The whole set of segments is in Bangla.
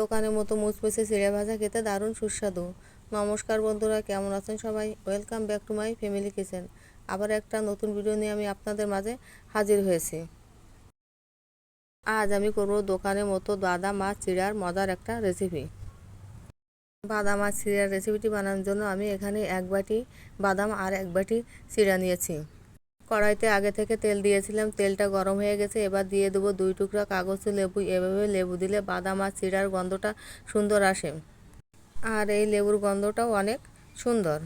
দোকানের মতো মুচমুচে চিড়ে ভাজা খেতে দারুণ সুস্বাদু। নমস্কার বন্ধুরা, কেমন আছেন সবাই? Welcome back to my family kitchen আবার একটা নতুন ভিডিও নিয়ে আমি আপনাদের মাঝে হাজির হয়েছি। আজ আমি করব দোকানের মতো বাদাম মাছ চিড়ার মজার একটা রেসিপি বাদাম আর চিড়ার রেসিপিটি বানানোর জন্য আমি এখানে এক বাটি বাদাম আর এক বাটি চিড়া নিয়েছি। কড়াইতে আগে থেকে তেল দিয়েছিলাম। তেলটা গরম হয়ে গেছে, এবার দিয়ে দেবো দুই টুকরা কাগজ লেবু। এভাবে লেবু দিলে বাদাম আর চিড়ার গন্ধটা সুন্দর আসে। আর এই লেবুর গন্ধটাও অনেক সুন্দর।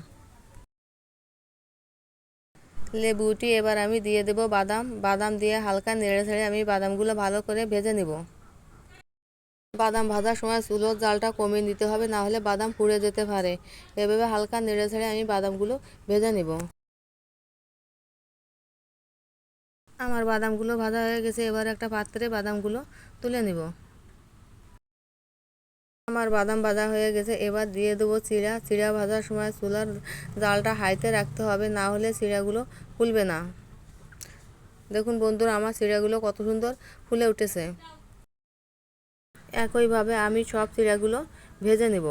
লেবুটি এবার আমি দিয়ে দেব বাদাম। বাদাম দিয়ে হালকা নেড়ে ছেড়ে আমি বাদামগুলো ভালো করে ভেজে নেব। বাদাম ভাজার সময় চুলোর জালটা কমিয়ে নিতে হবে, না হলে বাদাম পুড়ে যেতে পারে। এভাবে হালকা নেড়ে ছেড়ে আমি বাদামগুলো ভেজে নেব। আমার বাদামগুলো ভাজা হয়ে গেছে, এবার একটা পাত্রে বাদামগুলো তুলে নিব। আমার বাদাম ভাজা হয়ে গেছে, এবার দিয়ে দেবো চিড়া। চিড়া ভাজার সময় চুলার জালটা হাইতে রাখতে হবে, না হলে চিড়াগুলো ফুলবে না। দেখুন বন্ধুরা, আমার চিড়াগুলো কত সুন্দর ফুলে উঠেছে। একইভাবে আমি সব চিড়াগুলো ভেজে নেব।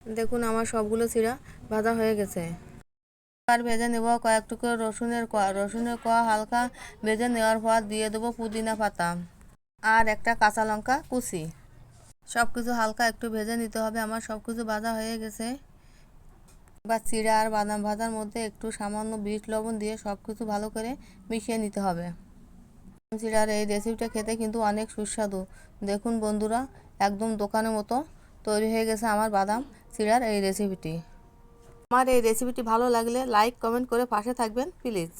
দেখুন, আমার সবগুলো চিড়া ভাজা হয়ে গেছে। আর ভেজে নেব, কয়েক টুকরো রসুনের কোয়া রসুনের কোয়া হালকা ভেজে নেওয়ার পর দিয়ে দেবো পুদিনা পাতা আর একটা কাঁচা লঙ্কা কুচি। সব কিছু হালকা একটু ভেজে নিতে হবে, আমার সব কিছু ভাজা হয়ে গেছে। বা চিড়া আর বাদাম ভাজার মধ্যে একটু সামান্য বিট লবণ দিয়ে সব কিছু ভালো করে মিশিয়ে নিতে হবে। চিড়ার এই রেসিপিটা খেতে কিন্তু অনেক সুস্বাদু। দেখুন বন্ধুরা, একদম দোকানের মতো তৈরি হয়ে গেছে আমার বাদাম চিড়ার এই রেসিপিটি আমার এই রেসিপিটি ভালো লাগলে লাইক কমেন্ট করে পাশে থাকবেন প্লিজ